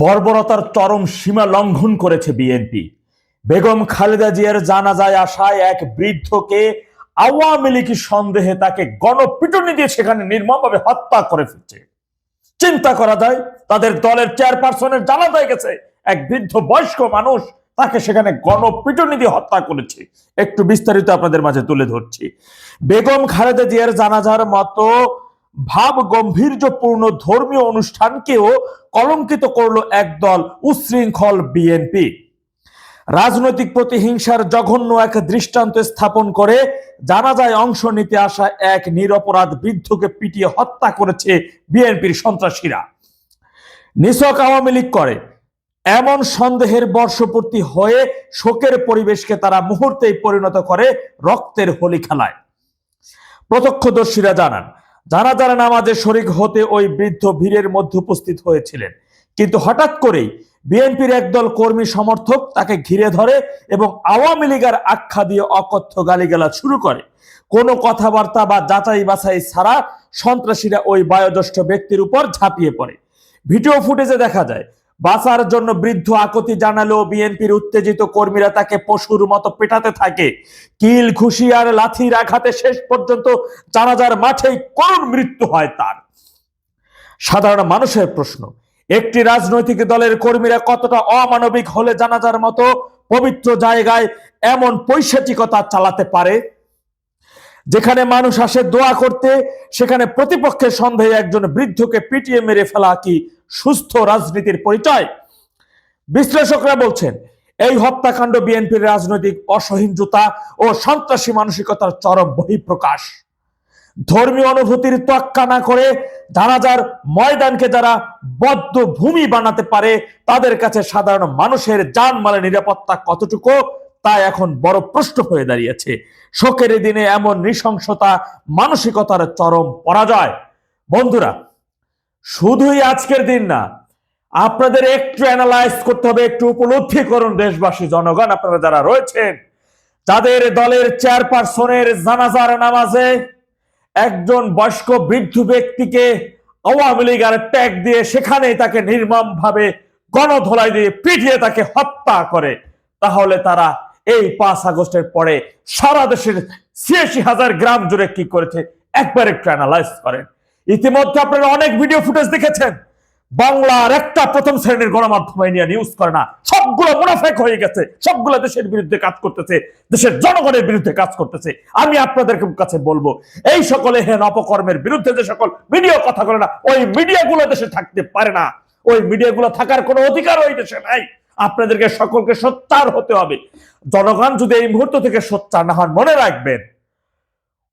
বর্বরতার চরম সীমা লঙ্ঘন করেছে বিএনপি। বেগম খালেদা জিয়ার জানাজায় আসায় এক বৃদ্ধকে আওয়ামী লীগ সন্দেহে তাকে গণপিটুনি দিয়ে সেখানে নির্মমভাবে হত্যা করে ফেলছে। চিন্তা করা যায়, তাদের দলের চেয়ারপারসনের জানাজায় গেছে। এক বৃদ্ধ বয়স্ক মানুষ তাকে সেখানে গণপিটুনি দিয়ে হত্যা করেছে। একটু বিস্তারিত আপনাদের মাঝে তুলে ধরছি। বেগম খালেদা জিয়ার জানাজার মতো ভাব গম্ভীর্যপূর্ণ ধর্মীয় অনুষ্ঠানকেও কলঙ্কিত করল একদল উচ্ছৃঙ্খল বিএনপি রাজনৈতিক প্রতিহিংসার জঘন্য এক দৃষ্টান্ত স্থাপন করে জানাজায় অংশ নিতে আসা এক নিরপরাধ বৃদ্ধকে পিটিয়ে হত্যা করেছে বিএনপির সন্ত্রাসীরা। নিছক আওয়ামী লীগ করে, এমন সন্দেহের বর্ষপূর্তি হয়ে শোকের পরিবেশকে তারা মুহূর্তেই পরিণত করে রক্তের হোলি খেলায় প্রত্যক্ষদর্শীরা জানান জানাজার নামাজে শরিক হতে ওই বৃদ্ধ ভিড়ের মধ্যে উপস্থিত হয়েছিলেন। কিন্তু হঠাৎ করেই বিএনপির একদল কর্মী সমর্থক তাকে ঘিরে ধরে এবং আওয়ামী লীগের আখ্যা দিয়ে অকথ্য গালিগালা শুরু করে। কোনো কথাবার্তা বা যাচাই বাছাই ছাড়া সন্ত্রাসীরা ওই বায়োজ্যেষ্ঠ ব্যক্তির উপর ঝাঁপিয়ে পড়ে। ভিডিও ফুটেজে দেখা যায় বাঁচার জন্য বৃদ্ধ আকতি জানালেও বিএনপির উত্তেজিত কর্মীরা তাকে পশুর মতো পেটাতে থাকে। কিল খুশি আর লাথির আঘাতে শেষ পর্যন্ত জানাজার মাঠেই করুণ মৃত্যু হয় তার। সাধারণ মানুষের প্রশ্ন, একটি রাজনৈতিক দলের কর্মীরা কতটা অমানবিক হলে জানাজার মতো পবিত্র জায়গায় এমন পৈশাচিকতা চালাতে পারে? যেখানে মানুষ আসে দোয়া করতে, সেখানে প্রতিপক্ষের সন্দেহে একজন বৃদ্ধকে পিটিয়ে মেরে ফেলা কি সুস্থ রাজনীতির পরিচয়? বিশ্লেষকরা বলছেন, এই হত্যাকাণ্ড বিএনপির রাজনৈতিক অসহিঞ্জুতা ও সন্ত্রাসী মানসিকতার চরম বহিঃপ্রকাশ। ধর্মীয় অনুভূতির তোয়াক্কা না করে জানাজার ময়দানকে যারা বদ্ধ ভূমি বানাতে পারে, তাদের কাছে সাধারণ মানুষের জানমালের নিরাপত্তা কতটুকু? তা এখন বড় প্রশ্ন হয়ে দাঁড়িয়েছে। শোকের দিনে এমন নৃশংসতা, মানসিকতার চরম পরাজয়। বন্ধুরা, শুধুই আজকের দিন না, আপনাদের একটু অ্যানালাইজ করতে হবে, একটু উপলব্ধি করুন দেশবাসী, জনগণ, আপনারা যারা রয়েছেন, যাদের দলের চেয়ারপারসনের জানাজার নামাজে একজন বয়স্ক বৃদ্ধ ব্যক্তিকে আওয়ামী লীগের ট্যাগ দিয়ে সেখানেই তাকে নির্মম ভাবে গণধোলাই দিয়ে পিটিয়ে তাকে হত্যা করে, তাহলে তারা এই পাঁচ আগস্টের পরে সারা দেশের ছিয়াশি হাজার গ্রাম জুড়ে কি করেছে? একবার একটু অ্যানালাইজ করেন। ইতিমধ্যে আপনারা অনেক ভিডিও ফুটেজ দেখেছেন। বাংলার একটা প্রথম শ্রেণির গণমাধ্যম নিয়ে নিউজ করে না। সবগুলো মুনাফেক হয়ে গেছে। সবগুলো দেশের বিরুদ্ধে কাজ করতেছে। দেশের জনগণের বিরুদ্ধে কাজ করতেছে। আমি আপনাদের কাছে বলব, এই সকলে হেন অপকর্মের বিরুদ্ধে যে সকল ভিডিও কথা বলে না, ওই মিডিয়াগুলো দেশে থাকতে পারে না। ওই মিডিয়াগুলো থাকার কোনো অধিকার ওই দেশে নাই। আপনাদেরকে সকলকে সোচ্চার হতে হবে। জনগণ যদি এই মুহূর্ত থেকে সোচ্চার না হন, মনে রাখবেন,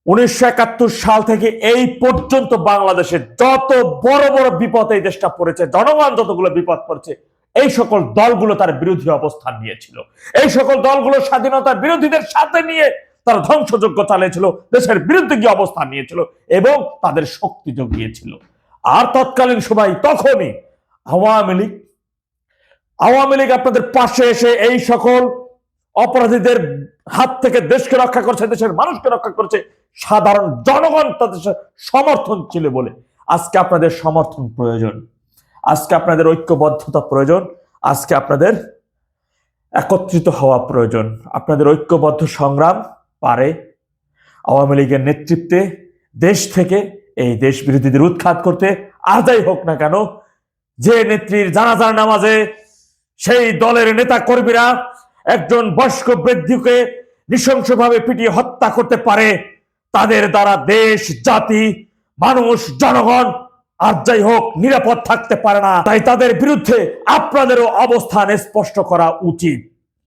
উনিশশো একাত্তর সাল থেকে এই পর্যন্ত বাংলাদেশে যত বড় বড় বিপদ এই দেশটা পড়েছে, জনগণ যতগুলো বিপদ পড়ছে, এই সকল দলগুলো তার বিরোধী অবস্থান নিয়েছিল। এই সকল দলগুলো স্বাধীনতার বিরোধীদের সাথে নিয়ে তারা ধ্বংসযজ্ঞ চালিয়েছিল, দেশের বিরুদ্ধে গিয়ে অবস্থান নিয়েছিল এবং তাদের শক্তি জগিয়েছিল। আর তৎকালীন সময় তখনই আওয়ামী লীগ আওয়ামী লীগ আপনাদের পাশে এসে এই সকল অপরাধীদের হাত থেকে দেশকে রক্ষা করছে, দেশের মানুষকে রক্ষা করছে, সাধারণ জনগণ তাদের সমর্থন ছিল বলে। আজকে আপনাদের সমর্থন প্রয়োজন। আজকে আপনাদের ঐক্যবদ্ধতা প্রয়োজন। আজকে আপনাদের একত্রিত হওয়া প্রয়োজন। আপনাদের ঐক্যবদ্ধ সংগ্রাম পারে আওয়ামী লীগের নেতৃত্বে দেশ থেকে এই দেশ বিরোধীদের উৎখাত করতে আদায় হোক না কেন, যে নেত্রীর জানাজার নামাজে সেই দলের নেতা কর্মীরা একজন বয়স্ক বৃদ্ধকে নৃশংসভাবে পিটিয়ে হত্যা করতে পারে। তাদের দ্বারা দেশ, জাতি, মানুষ, জনগণ আর যাই হোক নিরাপদ থাকতে পারে না। তাই তাদের বিরুদ্ধে আপনাদেরও অবস্থান স্পষ্ট করা উচিত।